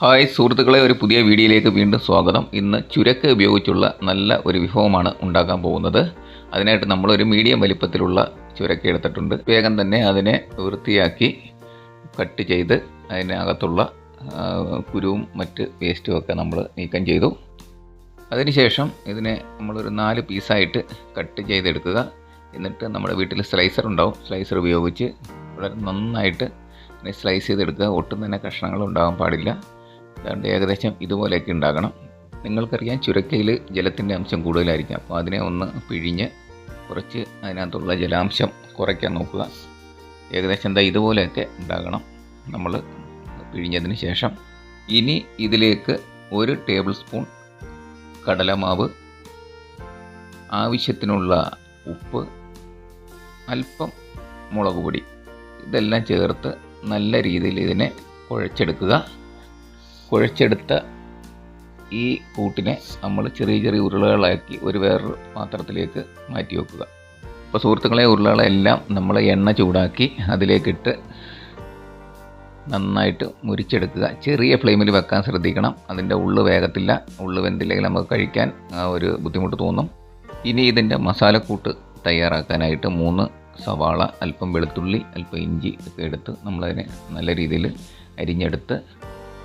Hi സുഹൃത്തുക്കളെ ഒരു പുതിയ വീഡിയോയിലേക്ക് വീണ്ടും സ്വാഗതം. ഇന്ന് ചുരക്ക് ഉപയോഗിച്ചുള്ള നല്ല ഒരു വിഭവമാണ് ഉണ്ടാക്കാൻ പോകുന്നത്. അതിനായിട്ട് നമ്മളൊരു മീഡിയം വലിപ്പത്തിലുള്ള ചുരക്ക എടുത്തിട്ടുണ്ട്. വേഗം തന്നെ അതിനെ വൃത്തിയാക്കി കട്ട് ചെയ്ത് അതിനകത്തുള്ള കുരുവും മറ്റ് വേസ്റ്റും ഒക്കെ നമ്മൾ നീക്കം ചെയ്തു. അതിനുശേഷം ഇതിനെ നമ്മളൊരു നാല് പീസായിട്ട് കട്ട് ചെയ്തെടുക്കുക. എന്നിട്ട് നമ്മുടെ വീട്ടിൽ സ്ലൈസർ ഉണ്ടാവും. സ്ലൈസർ ഉപയോഗിച്ച് വളരെ നന്നായിട്ട് സ്ലൈസ് ചെയ്തെടുക്കുക. ഒട്ടും തന്നെ കഷ്ണങ്ങൾ ഉണ്ടാകാൻ പാടില്ല. അതുകൊണ്ട് ഏകദേശം ഇതുപോലെയൊക്കെ ഉണ്ടാകണം. നിങ്ങൾക്കറിയാം ചുരക്കയിൽ ജലത്തിന്റെ അംശം കൂടുതലായിരിക്കും. അപ്പോൾ അതിനെ ഒന്ന് പിഴിഞ്ഞ് കുറച്ച് അതിനകത്തുള്ള ജലാംശം കുറയ്ക്കാൻ നോക്കുക. ഏകദേശം എന്താ ഇതുപോലെയൊക്കെ ഉണ്ടാകണം. നമ്മൾ പിഴിഞ്ഞതിന് ശേഷം ഇനി ഇതിലേക്ക് ഒരു ടേബിൾ സ്പൂൺ കടലമാവ് ആവശ്യത്തിനുള്ള ഉപ്പ് അല്പം മുളക് പൊടി ഇതെല്ലാം ചേർത്ത് നല്ല രീതിയിൽ ഇതിനെ കുഴച്ചെടുക്കുക. കുഴച്ചെടുത്ത ഈ കൂട്ടിനെ നമ്മൾ ചെറിയ ചെറിയ ഉരുളകളാക്കി ഒരു വേറൊരു പാത്രത്തിലേക്ക് മാറ്റി വെക്കുക. അപ്പോൾ സുഹൃത്തുക്കളെ ഉരുളകളെല്ലാം നമ്മൾ എണ്ണ ചൂടാക്കി അതിലേക്കിട്ട് നന്നായിട്ട് മുരിച്ചെടുക്കുക. ചെറിയ ഫ്ലെയിമിൽ വെക്കാൻ ശ്രദ്ധിക്കണം. അതിന്റെ ഉള്ളു വേഗത്തില്ല ഉള്ളു വെന്തില്ലെങ്കിൽ നമുക്ക് കഴിക്കാൻ ഒരു ബുദ്ധിമുട്ട് തോന്നും. ഇനി ഇതിന്റെ മസാലക്കൂട്ട് തയ്യാറാക്കാനായിട്ട് മൂന്ന് സവാള അല്പം വെളുത്തുള്ളി അല്പം ഇഞ്ചി ഒക്കെ എടുത്ത് നമ്മളതിനെ നല്ല രീതിയിൽ അരിഞ്ഞെടുത്ത്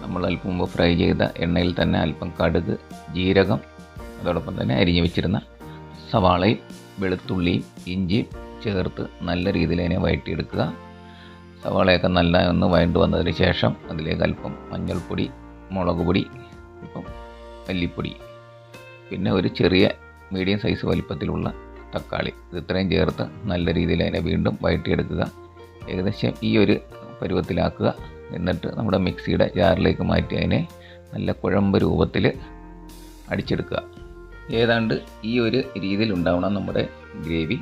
നമ്മൾ അല്പം മുമ്പ് ഫ്രൈ ചെയ്ത എണ്ണയിൽ തന്നെ അല്പം കടുക് ജീരകം അതോടൊപ്പം തന്നെ അരിഞ്ഞു വെച്ചിരുന്ന സവാളയും വെളുത്തുള്ളിയും ഇഞ്ചിയും ചേർത്ത് നല്ല രീതിയിൽ അതിനെ വഴറ്റിയെടുക്കുക സവാളയൊക്കെ നല്ല ഒന്ന് വഴണ്ട് വന്നതിന് ശേഷം അതിലേക്ക് അല്പം മഞ്ഞൾപ്പൊടി മുളക് പൊടി ഇപ്പം മല്ലിപ്പൊടി പിന്നെ ഒരു ചെറിയ മീഡിയം സൈസ് വലിപ്പത്തിലുള്ള തക്കാളി. ഇത് ഇത്രയും ചേർത്ത് നല്ല രീതിയിൽ അതിനെ വീണ്ടും വഴറ്റിയെടുക്കുക ഏകദേശം ഈ ഒരു പരുവത്തിലാക്കുക. എന്നിട്ട് നമ്മുടെ മിക്സിയുടെ ജാറിലേക്ക് മാറ്റി അതിനെ നല്ല കുഴമ്പ് രൂപത്തിൽ അടിച്ചെടുക്കുക. ഏതാണ്ട് ഈ ഒരു രീതിയിൽ ഉണ്ടാവണം നമ്മുടെ ഗ്രേവി.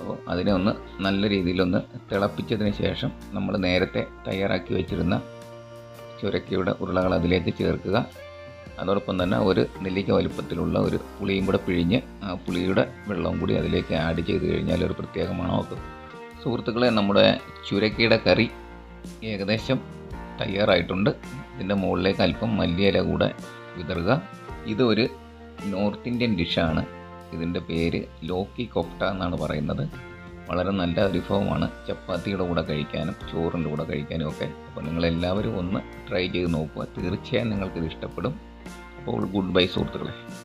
അപ്പോൾ അതിനെ ഒന്ന് നല്ല രീതിയിലൊന്ന് തിളപ്പിച്ചതിന് ശേഷം നമ്മൾ നേരത്തെ തയ്യാറാക്കി വെച്ചിരുന്ന ചുരക്കിയുടെ ഉരുളകൾ അതിലേക്ക് ചേർക്കുക. അതോടൊപ്പം തന്നെ ഒരു നെല്ലിക്ക വലുപ്പത്തിലുള്ള ഒരു പുളിയും കൂടെ പിഴിഞ്ഞ് ആ പുളിയുടെ വെള്ളവും കൂടി അതിലേക്ക് ആഡ് ചെയ്ത് കഴിഞ്ഞാൽ ഒരു പ്രത്യേക മണമൊക്കെ. സുഹൃത്തുക്കളെ നമ്മുടെ ചുരക്കിയുടെ കറി ഏകദേശം തയ്യാറായിട്ടുണ്ട്. ഇതിന്റെ മുകളിലേക്ക് അല്പം മല്ലിയില കൂടെ വിതറുക. ഇതൊരു നോർത്ത് ഇന്ത്യൻ ഡിഷാണ്. ഇതിന്റെ പേര് ലോക്കി കൊഫ്റ്റ എന്നാണ് പറയുന്നത്. വളരെ നല്ല വിഭവമാണ്. ചപ്പാത്തിയുടെ കൂടെ കഴിക്കാനും ചോറിന്റെ കൂടെ കഴിക്കാനും ഒക്കെ. അപ്പോൾ നിങ്ങളെല്ലാവരും ഒന്ന് ട്രൈ ചെയ്ത് നോക്കുക. തീർച്ചയായും നിങ്ങൾക്കിത് ഇഷ്ടപ്പെടും. അപ്പോൾ ഗുഡ് ബൈ സുഹൃത്തുക്കളെ.